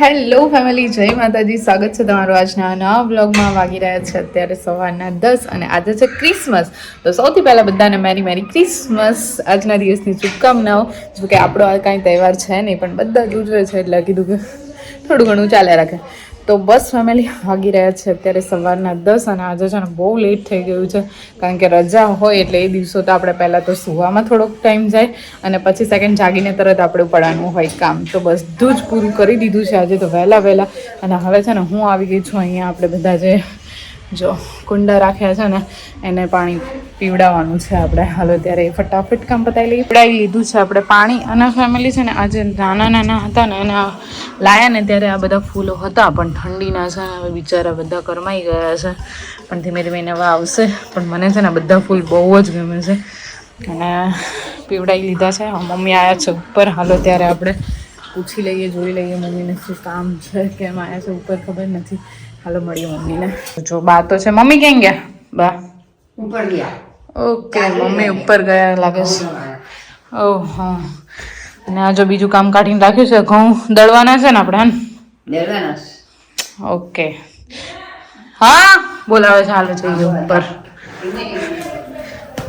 Hello family, જય માતાજી. સ્વાગત છે તમારું આજના નવા બ્લોગમાં વાગી રહ્યા છે અત્યારે સવારના દસ અને આજે છે ક્રિસમસ. તો સૌથી પહેલાં બધાને મેરી મેરી ક્રિસમસ આજના દિવસની શુભકામનાઓ. જો કે આપણો આ કાંઈ તહેવાર છે નહીં, પણ બધા જ ઉજવે છે એટલે કીધું કે થોડું ઘણું ચાલ્યા રાખે. તો બસ ફેમિલી વાગી રહ્યા છે અત્યારે સવારના દસ અને આજે છે ને બહુ લેટ થઈ ગયું છે. કારણ કે રજા હોય એટલે એ દિવસો તો આપણે પહેલાં તો સુવામાં થોડોક ટાઈમ જાય અને પછી સેકન્ડ જાગીને તરત આપણે પડવાનું હોય કામ. તો બધું જ પૂરું કરી દીધું છે આજે તો વહેલા વહેલા. અને હવે છે ને હું આવી ગઈ છું અહીંયા. આપણે બધા જે જો કુંડા રાખ્યા છે ને, એને પાણી પીવડાવવાનું છે આપણે. હાલો, ત્યારે ફટાફટ કામ પતાવી લઈએ. પીવડાવી લીધું છે આપણે પાણી. અને ફેમિલી છે ને આજે નાના નાના હતા ને એના લાયા ને ત્યારે આ બધા ફૂલો હતા, પણ ઠંડીના છે હવે બિચારા બધા કરમાઈ ગયા છે. પણ ધીમે ધીમે નવા આવશે. પણ મને છે ને બધા ફૂલ બહુ જ ગમે છે. અને પીવડાવી લીધા છે. મમ્મી આવ્યા છે ઉપર. હાલો, ત્યારે આપણે પૂછી લઈએ, જોઈ લઈએ મમ્મીને શું કામ છે, કેમ આવ્યા છે ઉપર ખબર નથી. હાલો, મળીએ મમ્મીને. જો બા તો છે. મમ્મી ક્યાં ગયા? બા? ઉપર ગયા. ઓકે મમ્મી ઉપર ગયા લાગે છે. ઓહ હા. અને આ જો બીજું કામ કાઢીને રાખ્યું છે ઘઉં દળવાના છે ને આપણે ને? ઓકે હા બોલાવે છે હાલો જઈએ ઉપર.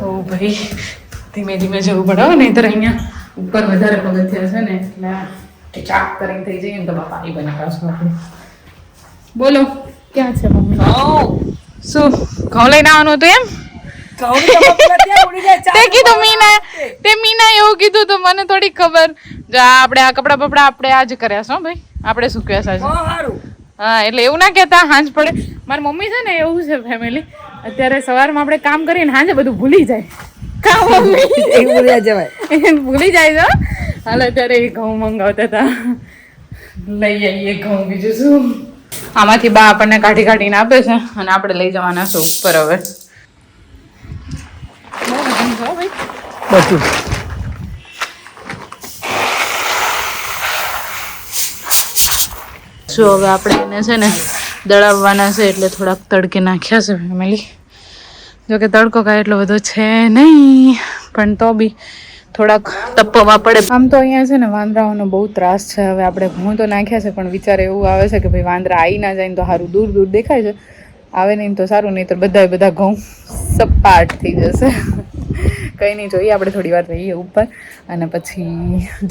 ઓ ભાઈ ધીમે ધીમે જવું પડે હો, નહીંતર અહીંયા ઉપર વધારે પગથિયા છે ને એટલે ચાક કરીને થઈ જઈએ ને તો બાપા એ બને પાછું બોલો ક્યાં છે મમ્મી? શું ઘઉં લઈને આવવાનું હતું એમ? તે કીધું મીના તે મીના એવું કીધું તો મને થોડી ખબર. જો આપણે આ કપડા બપડા આપણે આજ કર્યા છો ભાઈ. આપણે સુક્યા છે હા એટલે એવું ના કહેતા હાંજ પડે. મારી મમ્મી છે ને એવું છે ફેમિલી અત્યારે સવારમાં આપણે કામ કરીને હાંજે બધું ભૂલી જાય. કામ મમ્મી. ભૂલી જાય છો હાલ અત્યારે એ ઘઉં મંગાવતા હતા. લઈ આવીએ ઘઉં બીજું શું. આમાંથી બા આપણને કાઢી કાઢીને આપે છે અને આપણે લઈ જવાના છે ઉપર હવે. ભાઈ બધું જો હવે આપણે એને છે ને દળાવવાના છે એટલે થોડાક તડકે નાખ્યા છે ફેમિલી જોકે તડકો કાંઈ એટલો બધો છે નહીં પણ તો બી થોડાક તપવા પડે. આમ તો અહીંયા છે ને વાંદરાઓનો બહુ ત્રાસ છે. હવે આપણે ઘઉં તો નાખ્યા છે પણ વિચાર એવું આવે છે કે ભાઈ વાંદરા આવી ના જાય ને તો સારું દૂર દૂર દેખાય છે. આવે નહીં તો સારું નહીં તો બધા બધા ઘઉં સપાટ થઈ જશે. કંઈ નહીં, જોઈએ આપણે થોડી વાર રહીએ ઉપર અને પછી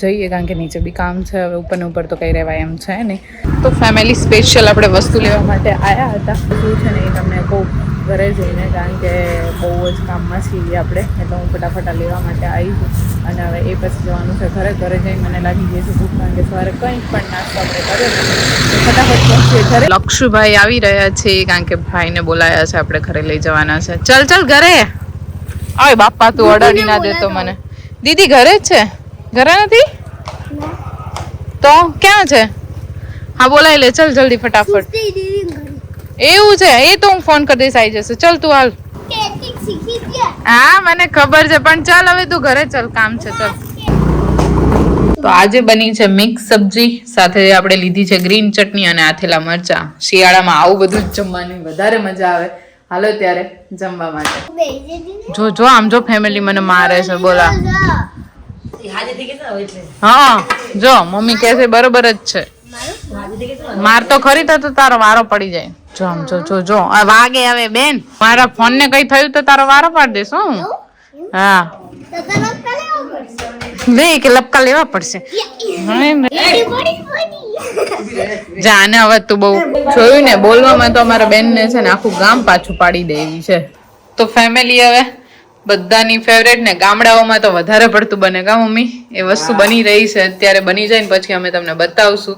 જઈએ, કારણ કે નીચે બી કામ છે, હવે ઉપર ઉપર તો કંઈ રહેવાય એમ છે નહીં. તો ફેમિલી સ્પેશિયલ આપણે વસ્તુ લેવા માટે આવ્યા હતા. શું છે ને એ તમને કહું ઘરે જઈને, કારણ કે બહુ જ કામમાં છીએ આપણે, એટલે હું ફટાફટ લેવા માટે આવી છું. અને હવે એ પછી જવાનું છે ઘરે ઘરે જઈને મને લાગી ગઈ છે ભૂખ, કારણ કે સવારે કંઈ પણ નાસ્તો આપણે કર્યો ફટાફટ પહોંચીએ ઘરે. લક્ષુભાઈ આવી રહ્યા છે, કારણ કે ભાઈને બોલાયા છે, આપણે ઘરે લઈ જવાના છે. ચલ ચલ, ઘરે. આવે બાપા તું અડાડી ના દેતો મને. દીદી ઘરે જ છે? ઘરે નથી? તો ક્યાં છે? હા બોલાવી લે ચલ જલ્દી ફટાફટ. એવું છે? એ તો હું ફોન કરી દઈશ આવી જશે. ચલ તું હાલ. હા મને ખબર છે પણ ચાલ હવે તું ઘરે ચલ કામ છે ચલ. તો આજે બની છે મિક્સ સબ્જી સાથે આપણે લીધી છે ગ્રીન ચટણી અને આથેલા મરચા. શિયાળામાં આવું બધું જ જમવાની વધારે મજા આવે. હાલો ત્યારે જમવા માટે જો જો આમ જો ફેમિલી મને મારે છે બોલા હા જો મમ્મી કહે છે બરોબર જ છે માર તો ખરી તો તારો વારો પડી જાય જો આમ જો જો જો આ વાગે હવે બેન મારા ફોન ને કઈ થયું તો તારો વારો પાડી દેશો હું હા લે કે લપકા લેવા પડશે જાને હવે તું બહુ જોયું ને બોલવામાં તો અમારા બેન ને છે ને આખું ગામ પાછું પાડી દેવી છે. તો ફેમિલી હવે બધાની ફેવરેટ ને ગામડાઓમાં તો વધારે પડતું બને કા મમ્મી? એ વસ્તુ બની રહી છે અત્યારે બની જાય ને પછી અમે તમને બતાવશું.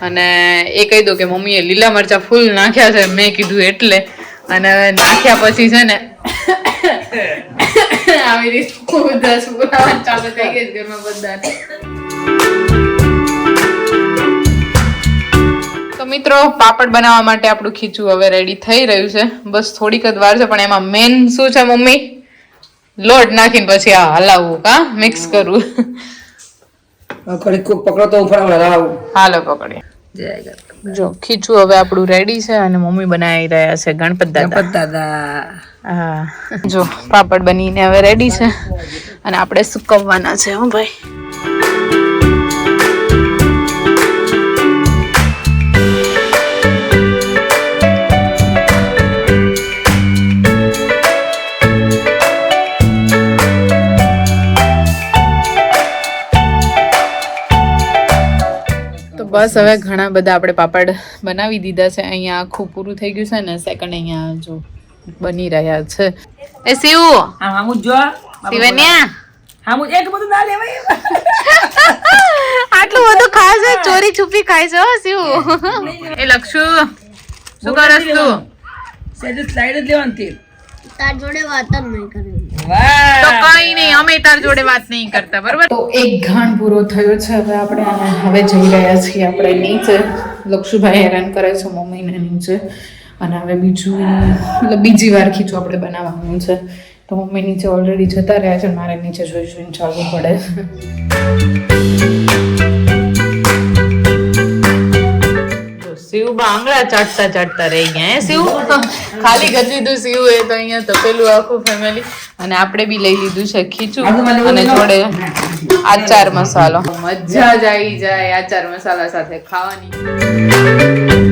અને એ કહી દો કે મમ્મીએ લીલા મરચા ફૂલ નાખ્યા છે મેં કીધું એટલે. અને હવે નાખ્યા પછી છે ને આવી રીતે ઉદાસ બોલાવવાનું ચાલુ થઈ ગઈ ઘરમાં બધાને. તો મિત્રો પાપડ બનાવવા માટે આપણું ખીચું હવે રેડી થઈ રહ્યું છે. બસ થોડીક જ વાર છે પણ એમાં મેન શું છે મમ્મી? લોટ નાખીને પછી આ હલાવવું કા મિક્સ કરવું પકડો તો હાલો પકડીએ. જો ખીચું હવે આપણું રેડી છે અને મમ્મી બનાવી રહ્યા છે ગણપત દાદા. ગણપત દાદા. હા. જો પાપડ બનીને હવે રેડી છે. અને આપણે સુકવવાના છે હો ભાઈ. બસ હવે ઘણા બધા આપણે પાપડ બનાવી દીધા છે. અહીંયા આખું પૂરું થઈ ગયું છે ને સેકન્ડ અહીંયા જો બની રહ્યા છે. એ શિવ! હામુ જો શિવન્યા હામું એક બધું ના લેવાય આટલું બધું ખાય છે ચોરી છુપી ખાય છે હો શિવ! એ લક્ષુ શું કરસ તું? સેજ સ્લાઈડ જ લેવાનું તાર જોડે વાત જ નહીં કરવી. તો કઈ નહીં અમે તાર જોડે વાત નહીં કરતા બરોબર? તો એક ઘાણ પૂરો થયો છે હવે આપણે આને હવે જઈ રહ્યા છીએ આપણે નીચે. લક્ષુભાઈ હેરાન કરે છે મમ્મીને નીચે. અને હવે બીજું મતલબ બીજી વાર ખીચું આપણે બનાવવાનું છે. તો મમ્મી નીચે ઓલરેડી જતા રહ્યા છે મારે નીચે જોઈ જોઈને ચાલવું પડે. જો શિવ બાંગડા ચાટતા ચાટતા રહી ગયા હે શિવ ખાલી કરી લીધું શિવ એ તો અહીંયા તપેલું આખું ફેમિલી અને આપણે બી લઈ લીધું છે ખીચું અને જોડે આચાર મસાલો. મજા જ આવી જાય આચાર મસાલા સાથે ખાવાની.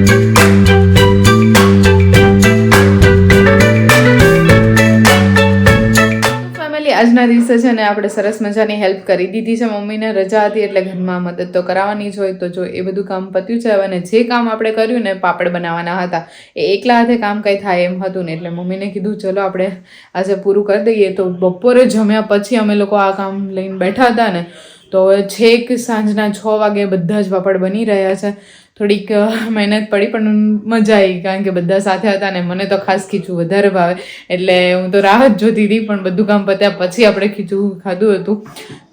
દિવસે છે ને આપણે સરસ મજાની હેલ્પ કરી દીધી છે મમ્મીને. રજા હતી એટલે ઘરમાં મદદ તો કરાવવાની જ હોય. તો જો એ બધું કામ પત્યું છે અને જે કામ આપણે કર્યું ને પાપડ બનાવવાના હતા, એ એકલા હાથે કામ કંઈ થાય એમ હતું ને એટલે મમ્મીને કીધું, ચલો આપણે આજે પૂરું કરી દઈએ. તો બપોરે જમ્યા પછી અમે લોકો આ કામ લઈને બેઠા હતા ને, તો હવે છેક સાંજના છ વાગે બધા જ પાપડ બની રહ્યા છે. થોડીક મહેનત પડી પણ મજા આવી કારણ કે બધા સાથે હતા ને મને તો ખાસ ખીચું વધારે ભાવે. એટલે હું તો રાહ જ જોતી હતી પણ બધું કામ પત્યા પછી આપણે ખીચું ખાધું હતું.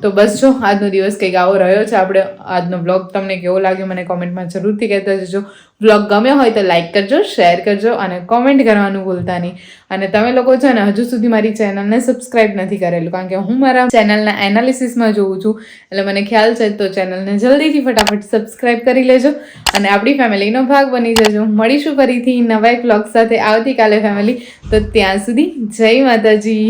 તો બસ જો, આજનો દિવસ કંઈક આવો રહ્યો છે. આપણે આજનો બ્લોગ તમને કેવો લાગ્યો મને કોમેન્ટમાં જરૂરથી કહેતા જજો. બ્લોગ ગમ્યો હોય તો લાઇક કરજો શેર કરજો અને કોમેન્ટ કરવાનું ભૂલતા નહીં. અને તમે લોકો છે ને હજુ સુધી મારી ચેનલને સબસ્ક્રાઇબ નથી કરેલું કારણ કે હું મારા ચેનલના એનાલિસિસમાં જોઉં છું. એટલે મને ખ્યાલ છે તો ચેનલને જલ્દીથી ફટાફટ સબસ્ક્રાઇબ કરી લેજો. અને આપણી ફેમિલીનો ભાગ બની જજો. મળીશું ફરીથી નવા એક બ્લોગ સાથે. આવતીકાલે ફેમિલી તો ત્યાં સુધી જય માતાજી.